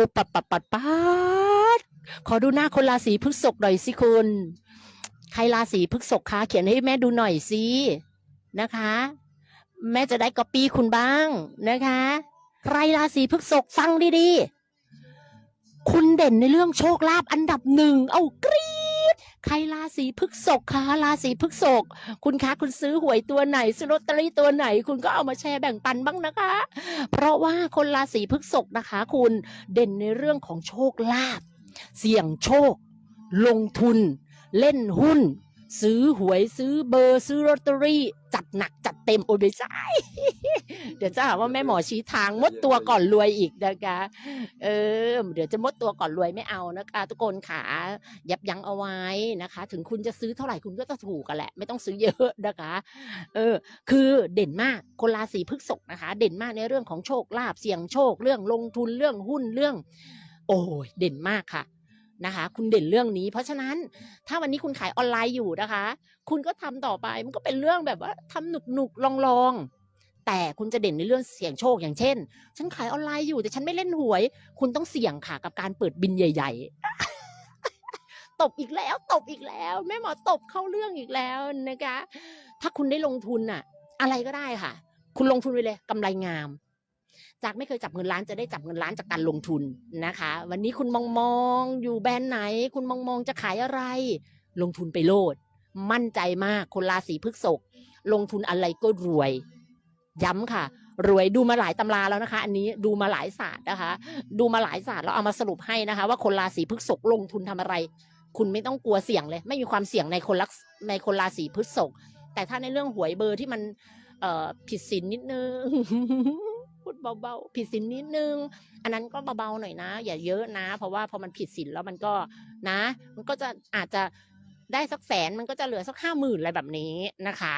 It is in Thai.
อุปปัดปัดปัดขอดูหน้าคนราศีพฤษภหน่อยสิคุณ ใครราศีพฤษภคะเขียนให้แม่ดูหน่อยสินะคะ แม่จะได้ก๊อปปี้คุณบ้างนะคะ ใครราศีพฤษภฟังดีๆ คุณเด่นในเรื่องโชคลาภอันดับหนึ่งเอากร ใครราศีพฤษกคะราศีพฤษกคุณคะคุณซื้อหวยตัวไหนซื้อลอตเตอรี่ตัวไหน คุณก็เอามาแชร์แบ่งปันบ้างนะคะ เพราะว่าคนราศีพฤษกนะคะ คุณเด่นในเรื่องของโชคลาภเสี่ยงโชค ลงทุน เล่นหุ้น ซื้อหวยซื้อเบอร์ซื้อลอตเตอรี่จัดหนักจัดเต็มโอ้ยไม่ใช่เดี๋ยวจะหาว่าแม่หมอชี้ทางมดตัวก่อนรวยอีกนะคะเออเดี๋ยวจะมดตัวก่อนรวยไม่เอานะคะ ทุกคนขายับยั้งเอาไว้นะคะ ถึงคุณจะซื้อเท่าไหร่คุณก็จะถูกกันแหละ ไม่ต้องซื้อเยอะนะคะ เออ คือเด่นมากคนราศีพฤษภนะคะ เด่นมากในเรื่องของโชคลาภเสี่ยงโชค เรื่องลงทุนเรื่องหุ้นเรื่อง โอ้ยเด่นมากค่ะ นะคะ คุณเด่นเรื่องนี้ เพราะฉะนั้นถ้าวันนี้คุณขายออนไลน์อยู่นะคะ คุณก็ทำต่อไปมันก็เป็นเรื่องแบบว่าทำหนุกหนุกลองลองแต่คุณจะเด่นในเรื่องเสี่ยงโชคอย่างเช่น ฉันขายออนไลน์อยู่แต่ฉันไม่เล่นหวย คุณต้องเสี่ยงค่ะกับการเปิดบินใหญ่ ๆ ตบอีกแล้วตบอีกแล้วแม่หมอตบเข้าเรื่องอีกแล้วนะคะ ถ้าคุณได้ลงทุนน่ะอะไรก็ได้ค่ะ คุณลงทุนไปเลยกำไรงาม จากไม่เคยจับเงินล้านจะได้จับเงินล้านจากการลงทุนนะคะ วันนี้คุณมองมองอยู่แบรนด์ไหน คุณมองมองจะขายอะไร ลงทุนไปโลด มั่นใจมากคนราศีพฤษภลงทุนอะไรก็รวย ย้ำค่ะ รวยดูมาหลายตำราแล้วนะคะ อันนี้ดูมาหลายศาสตร์นะคะ ดูมาหลายศาสตร์แล้วเอามาสรุปให้นะคะ ว่าคนราศีพฤษภลงทุนทำอะไร คุณไม่ต้องกลัวเสี่ยงเลย ไม่มีความเสี่ยงในคนลักษในคนราศีพฤษภแต่ถ้าในเรื่องหวยเบอร์ที่มันเออผิดศีลนิดนึง เบาๆผิดศีลนิดนึง อันนั้นก็เบาๆหน่อยนะ อย่าเยอะนะ เพราะว่าพอมันผิดศีลแล้วมันก็นะ มันก็จะอาจจะได้สักแสนมันก็จะเหลือสักห้าหมื่นอะไรแบบนี้นะคะ